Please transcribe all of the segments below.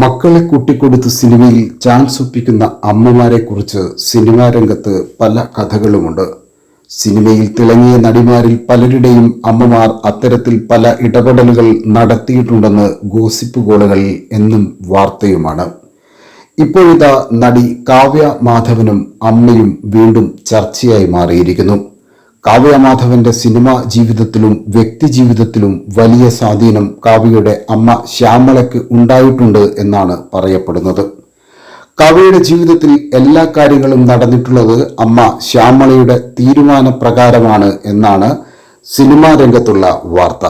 മക്കളെ കൂട്ടിക്കൊടുത്ത് സിനിമയിൽ ചാൻസ് ഒപ്പിക്കുന്ന അമ്മമാരെ കുറിച്ച് സിനിമാ രംഗത്ത് പല കഥകളുമുണ്ട്. സിനിമയിൽ തിളങ്ങിയ നടിമാരിൽ പലരുടെയും അമ്മമാർ അത്തരത്തിൽ പല ഇടപെടലുകൾ നടത്തിയിട്ടുണ്ടെന്ന് ഗോസിപ്പ് ഗോളുകളിൽ എന്നും വാർത്തയുമാണ്. ഇപ്പോഴിതാ നടി കാവ്യ മാധവനും അമ്മയും വീണ്ടും ചർച്ചയായി മാറിയിരിക്കുന്നു. കാവ്യ മാധവന്റെ സിനിമാ ജീവിതത്തിലും വ്യക്തി ജീവിതത്തിലും വലിയ സ്വാധീനം കാവ്യയുടെ അമ്മ ശ്യാമളയ്ക്ക് ഉണ്ടായിട്ടുണ്ട് എന്നാണ് പറയപ്പെടുന്നത്. കാവ്യയുടെ ജീവിതത്തിൽ എല്ലാ കാര്യങ്ങളും നടന്നിട്ടുള്ളത് അമ്മ ശ്യാമളയുടെ തീരുമാനപ്രകാരമാണ് എന്നാണ് സിനിമാ രംഗത്തുള്ള വാർത്ത.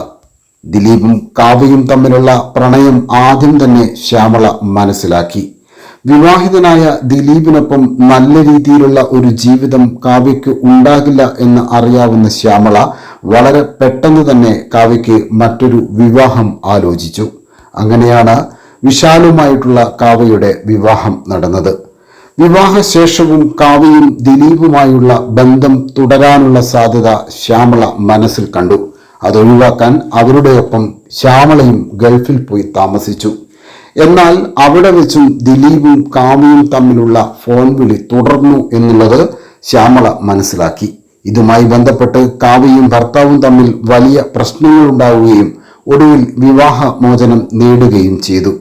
ദിലീപും കാവ്യയും തമ്മിലുള്ള പ്രണയം ആദ്യം തന്നെ ശ്യാമള മനസ്സിലാക്കി. വിവാഹിതനായ ദിലീപിനൊപ്പം നല്ല രീതിയിലുള്ള ഒരു ജീവിതം കാവ്യയ്ക്ക് ഉണ്ടാകില്ല എന്ന് അറിയാവുന്ന ശ്യാമള വളരെ പെട്ടെന്ന് തന്നെ കാവ്യയ്ക്ക് മറ്റൊരു വിവാഹം ആലോചിച്ചു. അങ്ങനെയാണ് വിശാലുമായിട്ടുള്ള കാവ്യയുടെ വിവാഹം നടന്നത്. വിവാഹശേഷവും കാവ്യയും ദിലീപുമായുള്ള ബന്ധം തുടരാനുള്ള സാധ്യത ശ്യാമള മനസ്സിൽ കണ്ടു. അതൊഴിവാക്കാൻ അവരുടെ ഒപ്പം ശ്യാമളയും ഗൾഫിൽ പോയി താമസിച്ചു. എന്നാൽ അവിടെ വെച്ചും ദിലീപും കാവ്യയും തമ്മിലുള്ള ഫോൺ വിളി തുടർന്നു എന്നുള്ളത് ശ്യാമള മനസ്സിലാക്കി. ഇതുമായി ബന്ധപ്പെട്ട് കാവ്യയും ഭർത്താവും തമ്മിൽ വലിയ പ്രശ്നങ്ങൾ ഉണ്ടാവുകയും ഒടുവിൽ വിവാഹ മോചനം നേടുകയും ചെയ്തു.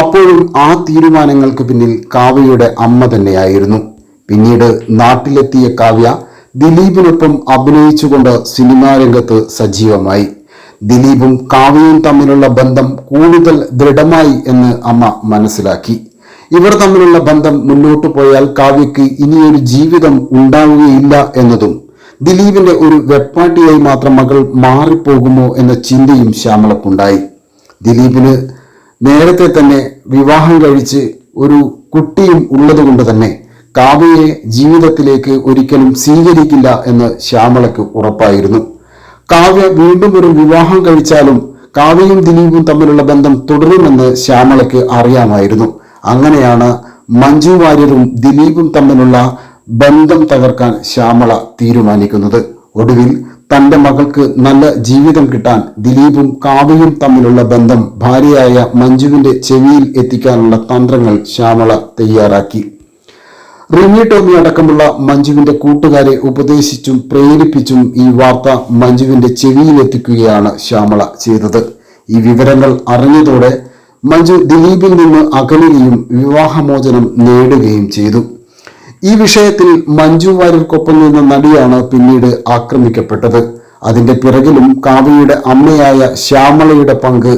അപ്പോഴും ആ തീരുമാനങ്ങൾക്ക് പിന്നിൽ കാവ്യയുടെ അമ്മ തന്നെയായിരുന്നു. പിന്നീട് നാട്ടിലെത്തിയ കാവ്യ ദിലീപിനൊപ്പം അഭിനയിച്ചുകൊണ്ട് സിനിമാ രംഗത്ത് സജീവമായി. ദിലീപും കാവ്യയും തമ്മിലുള്ള ബന്ധം കൂടുതൽ ദൃഢമായി എന്ന് അമ്മ മനസ്സിലാക്കി. ഇവർ തമ്മിലുള്ള ബന്ധം മുന്നോട്ടു പോയാൽ കാവ്യയ്ക്ക് ഇനിയൊരു ജീവിതം ഉണ്ടാവുകയില്ല എന്നതും ദിലീപിന്റെ ഒരു വെപ്പാട്ടിയായി മാത്രം മകൾ മാറിപ്പോകുമോ എന്ന ചിന്തയും ശ്യാമളക്കുണ്ടായി. ദിലീപിന് നേരത്തെ തന്നെ വിവാഹം കഴിച്ച് ഒരു കുട്ടിയും ഉള്ളതുകൊണ്ട് തന്നെ കാവ്യയെ ജീവിതത്തിലേക്ക് ഒരിക്കലും സ്വീകരിക്കില്ല എന്ന് ശ്യാമളക്ക് ഉറപ്പായിരുന്നു. കാവ്യ വീണ്ടും ഒരു വിവാഹം കഴിച്ചാലും കാവ്യയും ദിലീപും തമ്മിലുള്ള ബന്ധം തുടരുമെന്ന് ശ്യാമളയ്ക്ക് അറിയാമായിരുന്നു. അങ്ങനെയാണ് മഞ്ജു വാര്യരും ദിലീപും തമ്മിലുള്ള ബന്ധം തകർക്കാൻ ശ്യാമള തീരുമാനിക്കുന്നത്. ഒടുവിൽ തന്റെ മകൾക്ക് നല്ല ജീവിതം കിട്ടാൻ ദിലീപും കാവ്യയും തമ്മിലുള്ള ബന്ധം ഭാര്യയായ മഞ്ജുവിന്റെ ചെവിയിൽ എത്തിക്കാനുള്ള തന്ത്രങ്ങൾ ശ്യാമള തയ്യാറാക്കി. റിമി ടോമി അടക്കമുള്ള മഞ്ജുവിന്റെ കൂട്ടുകാരെ ഉപദേശിച്ചും പ്രേരിപ്പിച്ചും ഈ വാർത്ത മഞ്ജുവിന്റെ ചെവിയിലെത്തിക്കുകയാണ് ശ്യാമള ചെയ്തത്. ഈ വിവരങ്ങൾ അറിഞ്ഞതോടെ മഞ്ജു ദിലീപിൽ നിന്ന് അകലുകയും വിവാഹമോചനം നേടുകയും ചെയ്തു. ഈ വിഷയത്തിൽ മഞ്ജു വാര്യർക്കൊപ്പം നിന്ന നടിയാണ് പിന്നീട് ആക്രമിക്കപ്പെട്ടത്. അതിന്റെ പിറകിലും കാവ്യയുടെ അമ്മയായ ശ്യാമളയുടെ പങ്ക്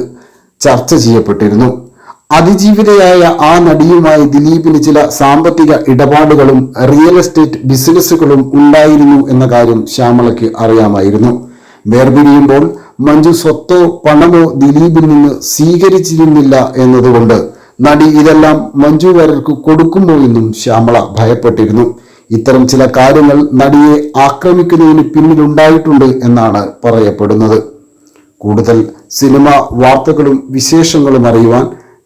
ചർച്ച ചെയ്യപ്പെട്ടിരുന്നു. അതിജീവിതയായ ആ നടിയുമായി ദിലീപിന് ചില സാമ്പത്തിക ഇടപാടുകളും റിയൽ എസ്റ്റേറ്റ് ബിസിനസ്സുകളും ഉണ്ടായിരുന്നു എന്ന കാര്യം ശ്യാമളയ്ക്ക് അറിയാമായിരുന്നു. വേർപിരിയുമ്പോൾ മഞ്ജു സ്വത്തോ പണമോ ദിലീപിൽ നിന്ന് സ്വീകരിച്ചിരുന്നില്ല എന്നതുകൊണ്ട് നടി ഇതെല്ലാം മഞ്ജു വാര്യർക്ക് കൊടുക്കുമോ എന്നും ശ്യാമള ഭയപ്പെട്ടിരുന്നു. ഇത്തരം ചില കാര്യങ്ങൾ നടിയെ ആക്രമിക്കുന്നതിന് പിന്നിലുണ്ടായിട്ടുണ്ട് എന്നാണ് പറയപ്പെടുന്നത്. കൂടുതൽ സിനിമ വാർത്തകളും വിശേഷങ്ങളും അറിയുവാൻ